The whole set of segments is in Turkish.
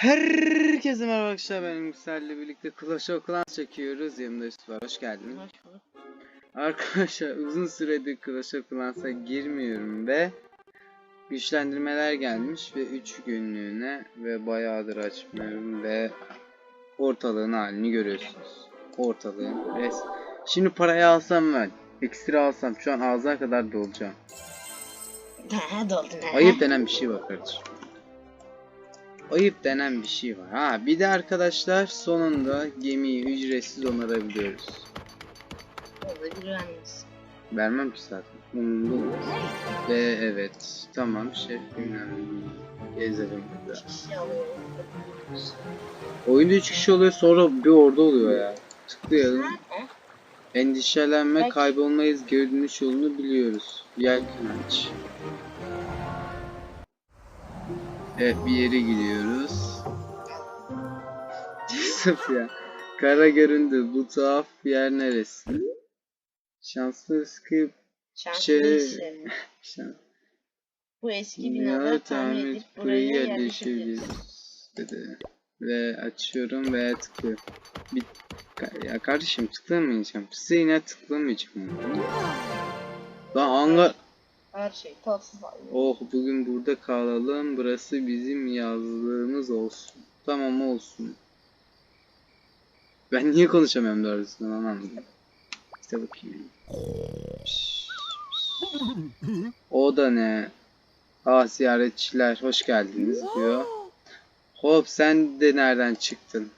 Herkese merhaba arkadaşlar ben Yüksel'le birlikte Clash of Clans çekiyoruz. Yanımda Yusuf var. Hoş geldin. Hoş bulduk. Arkadaşlar uzun süredir Clash of Clans'a girmiyorum ve güçlendirmeler gelmiş ve 3 günlüğüne ve bayağıdır açmıyorum ve ortalığın halini görüyorsunuz. Ortalığın res. Şimdi parayı alsam ben, ekstra alsam şu an ağzına kadar dolacağım. Ha doldun ha. Ayıp denen bir şey var kardeşim. Ayıp denen bir şey var. Ha bir de arkadaşlar sonunda gemiyi ücretsiz onarabiliyoruz. Olabilir yalnız. Vermem ki zaten. Umurumda olmaz. Ve evet tamam şef bilmem. Gezelim burada. Oyunda 3 kişi oluyor sonra bir orada oluyor ya. Tıklayalım. Endişelenme kaybolmayız geri dönüş yolunu biliyoruz. Yelken aç. Evet bir yere gidiyoruz. Yusuf ya. Kara göründü. Bu tuhaf yer neresi? Şanslı sıkı Şanslı Şey- şans. Bu eski Binaları tamir edip buraya yerleştireceğiz. dedi. Ve açıyorum ve tıklıyorum. Bir... Ya kardeşim tıklamayacağım. Size yine tıklamayacağım. Lan hangar... Her şey tatsız alıyor. Oh bugün burada kalalım. Burası bizim yazlığımız olsun. Tamam olsun. Ben niye konuşamıyorum doğrusunu lan anladım. İşte bakayım. O da ne? Ah ziyaretçiler hoş geldiniz diyor. Hop sen de nereden çıktın?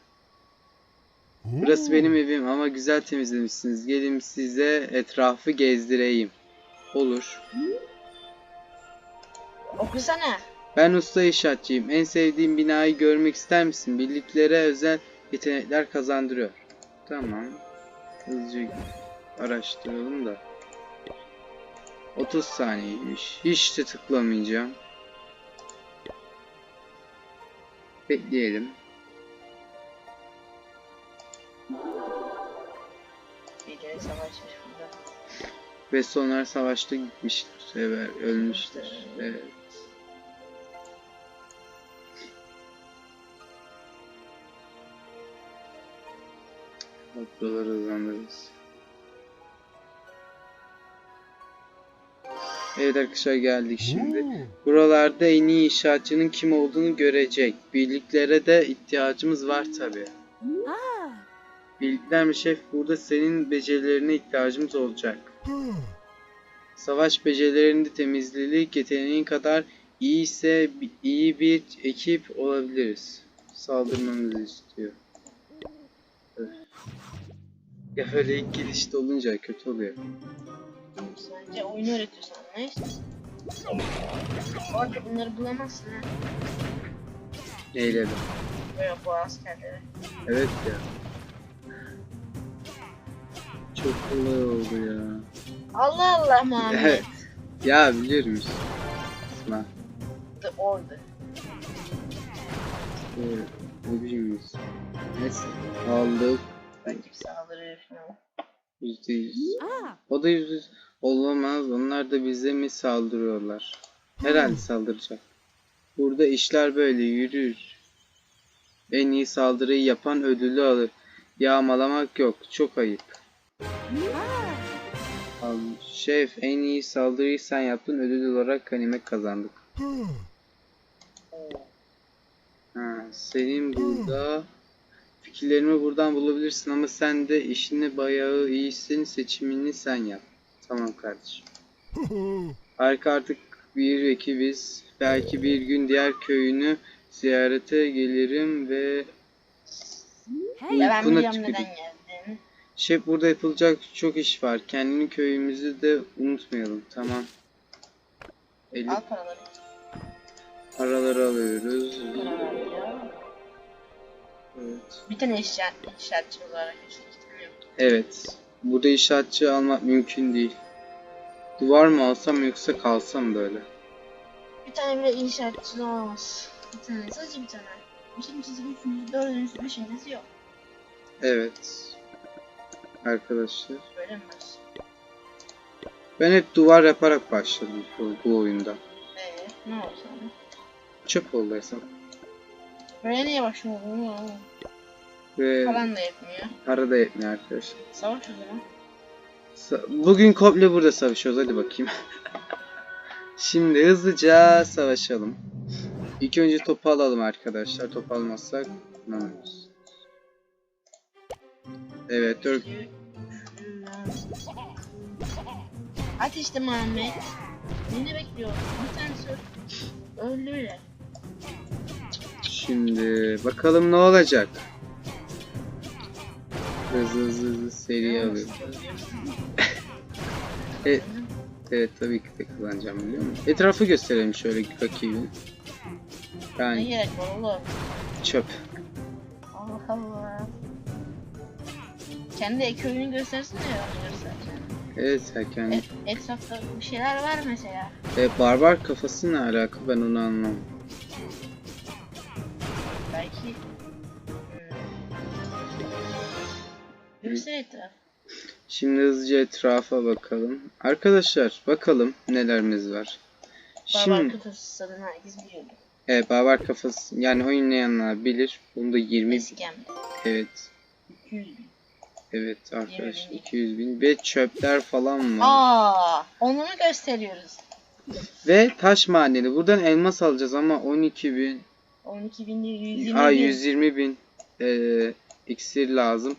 Burası benim evim ama güzel temizlemişsiniz. Gelin size etrafı gezdireyim. Olur. Okusana. Ben usta inşaatçıyım. En sevdiğim binayı görmek ister misin? Birliklere özel yetenekler kazandırıyor. Tamam. Hızlıca araştıralım da. 30 saniyeymiş. Hiç de tıklamayacağım. Bekleyelim. Ve sonra savaşta gitmiştir. Evet, ölmüştür. Evet. Noktaları hızlandırırız. Evet arkadaşlar geldik şimdi. Buralarda en iyi inşaatçının kim olduğunu görecek. Birliklere de ihtiyacımız var tabi. Birlikler mi şef? Burada senin becerilerine ihtiyacımız olacak. Savaş becerilerinde temizlik yeteneğin kadar iyi ise iyi bir ekip olabiliriz. Saldırmamızı istiyor. Ya öyle ilk girişte olunca kötü oluyor. Sadece oyunu öğretiyor sana. Neyse. Orada bunları bulamazsın ha. Neyledim. Böyle bu askerleri. Evet ya. Çok kolay oldu ya. Allah Allah Muhammed. Ya biliyorum işte. Kısma. The Order. Evet. Ne bileyim. Neyse. Aldık. Bir saldırı falan. Yüzde yüz. O da yüzde yüz. Olamaz. Onlar da bize mi saldırıyorlar? Herhalde saldıracak. Burada işler böyle yürür. En iyi saldırıyı yapan ödülü alır. Yağmalamak yok. Çok ayıp. Şef en iyi saldırıyı sen yaptın. Ödül olarak ganimet kazandık. Ha, senin burada fikirlerimi buradan bulabilirsin ama sen de işini bayağı iyisin. Seçimini sen yap. Tamam kardeşim. Harika artık bir ekibiz. Belki bir gün diğer köyünü ziyarete gelirim ve ben uykuna biliyorum neden tüküreyim. geldiğini. Şef burada yapılacak çok iş var. Kendini köyümüzü de unutmayalım. Tamam. 50 Al paraları. paraları alıyoruz. Evet. Bir tane inşaat, iki tane yok. Evet. Burada inşaatçı almak mümkün değil. Duvar mı alsam yoksa kalsam böyle. Bir tane bile inşaatçı olamaz. Bir tane, sadece bir tane. İkincisi, üçüncüsü, dördüncüsü, beşincisi yok. Evet. Arkadaşlar. Böyle? Ben hep duvar yaparak başladım bu, bu oyunda. Eee ne oldu? Çöp oldu hesap. Buraya niye başvurdun ya? Ve Falan da yetmiyor. para da yetmiyor arkadaşlar. Savaş o zaman. Sa- Bugün komple burada savaşıyoruz hadi bakayım. Şimdi hızlıca savaşalım. İlk önce topu alalım arkadaşlar. Topu almazsak inanmıyoruz. Evet dört. At işte Muhammed. Beni bekliyor. Bir tanesi öldü bile. Şimdi bakalım ne olacak. Hızlı hızlı hızlı seri alıyorum. Evet, evet tabii ki de kullanacağım biliyor musun? Etrafı gösterelim şöyle rakibi. Ne Yani gerek var oğlum? çöp. Allah Allah. Kendi köyünü göstersene ya göstereceğim. Evet erken. Et, etrafta bir şeyler var mesela. E, barbar kafası ne alaka ben onu anlamam. Belki... Hmm. Göster. Şimdi hızlıca etrafa bakalım. Arkadaşlar bakalım nelerimiz var. Barbar Şimdi kafası sanırım herkes biliyordu. evet, barbar kafası yani oynayanlar bilir. Bunda 20 Eskem. evet 200 bin. Evet arkadaş 20 bin. 200 bin ve çöpler falan var. Aa, onu mu gösteriyoruz? Ve taş madeni. Buradan elmas alacağız ama 12 bin 12 bin değil 120 Aa, bin. 120 bin eee, iksir lazım.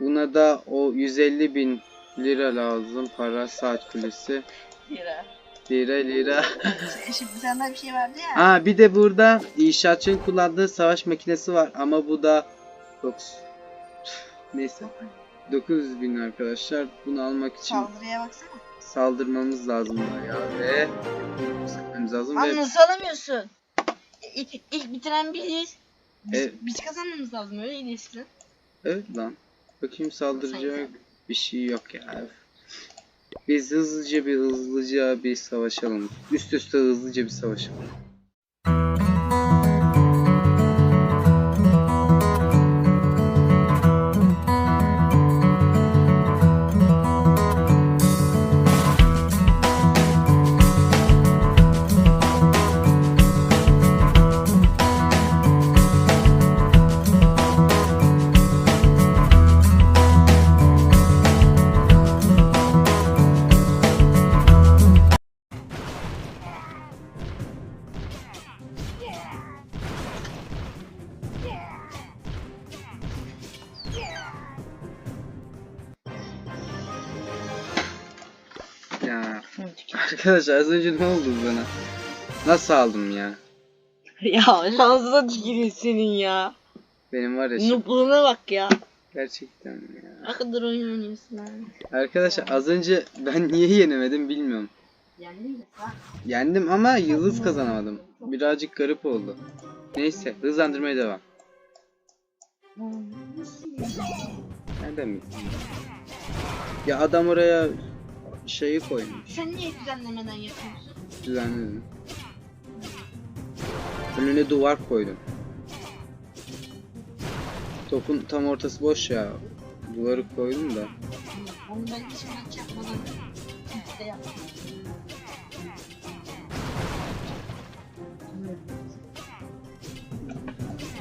Buna da o 150 bin lira lazım. Para saat kulesi. lira. Lira lira. Şimdi daha bir şey vardı ya. Aa bir de burada inşaatçının kullandığı savaş makinesi var ama bu da 9 neyse 900 bin arkadaşlar. Bunu almak için Saldırıya baksana. saldırmamız lazım bayağı ve sıkmamız lazım Lan ve nasıl alamıyorsun? İlk, ilk bitiren biziz. Biz, Evet. biz kazanmamız lazım öyle eskiden. evet lan bakayım saldıracak bir şey yok ya. Biz hızlıca bir hızlıca bir savaşalım. Üst üste hızlıca bir savaşalım. Arkadaşlar az önce ne oldu bana? Nasıl aldım ya? ya şansına tükürüyor senin ya. Benim var ya şu- Nupluğuna bak ya. gerçekten ya. Ne kadar oyun oynuyorsun abi. Arkadaşlar az önce ben niye yenemedim bilmiyorum. Yendin sen. Yendim ama yıldız kazanamadım. Birazcık garip oldu. Neyse hızlandırmaya devam. Nereden bildin? Ya adam oraya şeyi koymuş. Sen niye düzenlemeden yapıyorsun? Düzenledim. Önüne duvar koydum. Topun tam ortası boş ya. Duvarı koydum da. Onu ben hiç maç yapmadan yaptım.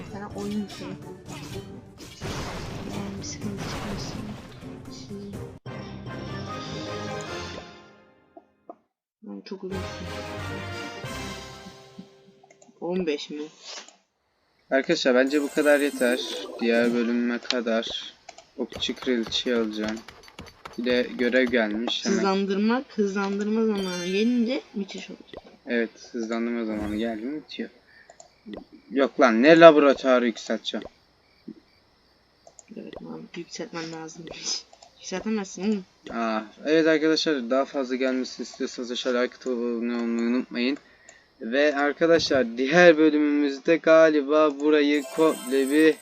Bir tane oyun şey. Çok uzun sürdü. 15 mi? Arkadaşlar bence bu kadar yeter. Diğer bölüme kadar okçu kraliçeyi alacağım. Bir de görev gelmiş hemen. Hızlandırmak, hızlandırma zamanı gelince müthiş olacak. Evet hızlandırma zamanı geldi mi bitiyor. Yok lan ne laboratuvarı yükselteceğim. Evet abi yükseltmen lazım. Yükseltemezsin oğlum. Aa, evet arkadaşlar daha fazla gelmesini istiyorsanız aşağıya like atıp abone olmayı unutmayın. Ve arkadaşlar diğer bölümümüzde galiba burayı komple bir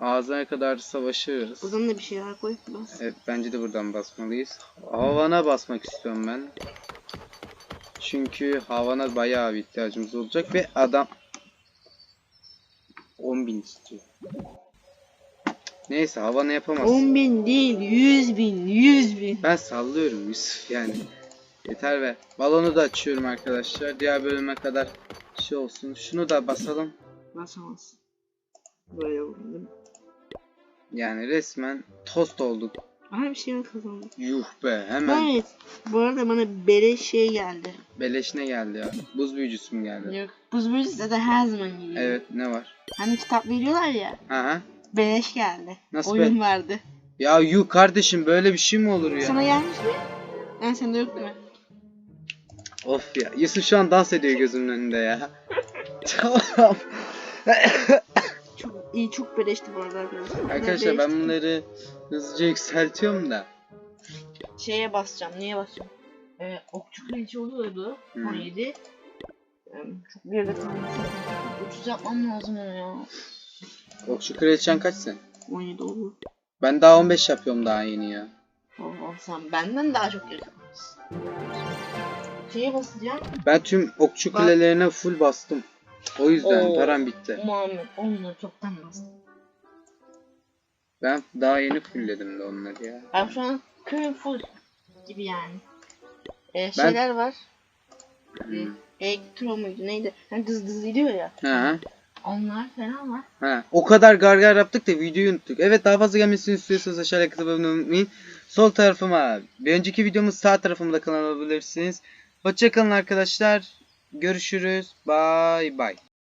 ağzına kadar savaşırız. Buradan da bir şeyler koy. Bas. Evet bence de buradan basmalıyız. Havana basmak istiyorum ben. Çünkü havana bayağı bir ihtiyacımız olacak ve adam 10.000 istiyor. Neyse havana yapamaz. 10 bin değil 100 bin 100 bin. Ben sallıyorum Yusuf yani. Yeter ve balonu da açıyorum arkadaşlar. Diğer bölüme kadar şey olsun. Şunu da basalım. Basamazsın. Böyle vurdum. Yani resmen tost olduk. Aha bir şey mi kazandım? Yuh be hemen. Evet. Bu arada bana beleş şey geldi. Beleş ne geldi ya? Buz büyücüsü mü geldi? Yok. Buz büyücüsü de her zaman geliyor. Evet ne var? Hani kitap veriyorlar ya. Aha. Beleş geldi. Nasıl Oyun vardı. Ya yuh kardeşim böyle bir şey mi olur ya? Sana gelmiş mi? Ben sende yok değil mi? Of ya. Yusuf şu an dans ediyor gözümün önünde ya. tamam. Çok iyi çok beleşti bu arada arkadaşlar. Arkadaşlar ben Beleşti. bunları hızlıca yükseltiyorum da. Şeye basacağım. Niye basacağım? Ee, okçu kraliçe oluyordu. Hmm. 17. Ee, çok bir kalmış. 30 yapmam lazım onu ya. Okçu kraliçen kaç sen? 17 olur. Ben daha 15 yapıyorum daha yeni ya. Allah sen benden daha çok yakınsın. Şeye basacağım. Ben tüm okçu Bak. kulelerine full bastım. O yüzden Oo. param bitti. Muhammed onunla çoktan bastım. Ben daha yeni fullledim de onları ya. Ben şu an köyüm full gibi yani. Ee, şeyler var. Hmm. Elektro muydu neydi? Hani dız dız gidiyor ya. Ha. Onlar falan var. Ha. O kadar gargar yaptık da videoyu unuttuk. Evet daha fazla gelmesini istiyorsanız aşağıya kısa bölümünü unutmayın. Sol tarafıma bir önceki videomuz sağ tarafımda kanal alabilirsiniz. Hoşçakalın arkadaşlar. Görüşürüz. Bye bye.